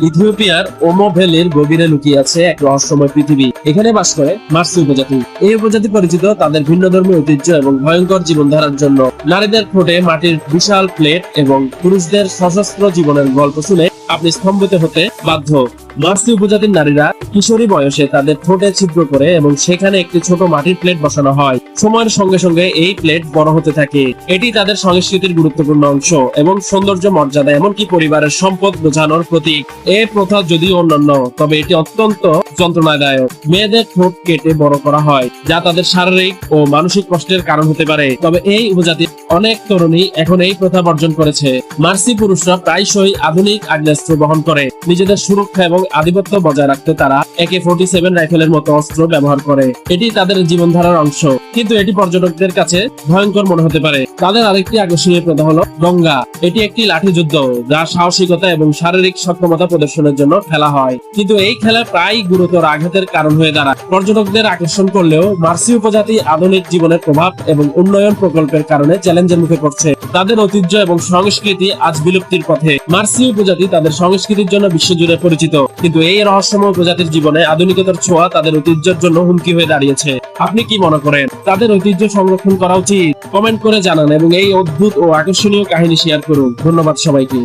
ইথিওপিয়ার ওমো ভ্যালির গভীরে লুকিয়ে আছে এক রহস্যময় পৃথিবী। এখানে বাস করে মার্সি উপজাতি। এই উপজাতি পরিচিত তাদের ভিন্ন ধর্মীয় ঐতিহ্য এবং ভয়ঙ্কর জীবনধারার জন্য। নারীদের ঠোঁটে মাটির বিশাল প্লেট এবং পুরুষদের সশস্ত্র জীবনের গল্প শুনে আপনি স্তম্ভিত হতে বাধ্য। মার্সি উপজাতির নারীরা কিশোরী বয়সে তাদের ঠোঁটে ছিদ্র করে এবং সেখানে একটি ছোট মাটির প্লেট বসানো হয়। সময়ের সঙ্গে সঙ্গে এই প্লেট বড় হতে থাকে। এটি তাদের সংস্কৃতির গুরুত্বপূর্ণ অংশ এবং সৌন্দর্য মর্যাদা এমনকি পরিবারের সম্পদ বোঝানোর প্রতীক। এ প্রথা যদিও অন্যান্য, তবে এটি অত্যন্ত যন্ত্রণাদায়ক। মেয়েদের ঠোঁট কেটে বড় করা হয়, যা তাদের শারীরিক ও মানসিক কষ্টের কারণ হতে পারে। তবে এই উপজাতির অনেক তরুণী এখন এই প্রথা বর্জন করেছে। মার্সি পুরুষরা প্রায়শই আধুনিক আগ্নেয়াস্ত্র বহন করে। নিজেদের সুরক্ষা এবং আধিপত্য বজায় রাখতে তারা একে ফোর্টি সেভেন রাইফেলের মতো অস্ত্র ব্যবহার করে। এটি তাদের জীবনধারার অংশ। কিন্তু এটি পর্যটকদের কাছে ভয়ঙ্কর মনে হতে পারে। তাদের আরেকটি আকর্ষণীয় প্রথা হলো গঙ্গা। এটি একটি লাঠি যুদ্ধ যা সাহসিকতা এবং শারীরিক সক্ষমতা প্রদর্শনের জন্য খেলা হয়। কিন্তু এই খেলা প্রায় গুরুতর আঘাতের কারণ হয়ে দাঁড়ায়। পর্যটকদের আকর্ষণ করলেও মার্সি উপজাতি আধুনিক জীবনের প্রভাব এবং উন্নয়ন প্রকল্পের কারণে চ্যালেঞ্জের মুখে পড়ছে। তাদের ঐতিহ্য এবং সংস্কৃতি আজ বিলুপ্তির পথে। মার্সি উপজাতি তাদের সংস্কৃতির জন্য বিশ্বজুড়ে পরিচিত। কিন্তু এই রহস্যময় উপজাতির জীবনে আধুনিকতার ছোঁয়া তাদের ঐতিহ্যের জন্য হুমকি হয়ে দাঁড়িয়েছে। আপনি কি মনে করেন, তাদের ঐতিহ্য সংরক্ষণ করা উচিত? কমেন্ট করে জানান এবং এই অদ্ভুত ও আকর্ষণীয় কাহিনী শেয়ার করুন। ধন্যবাদ সবাইকে।